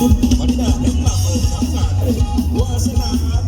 วันนี้เป็นสักขางทำงานวาสนา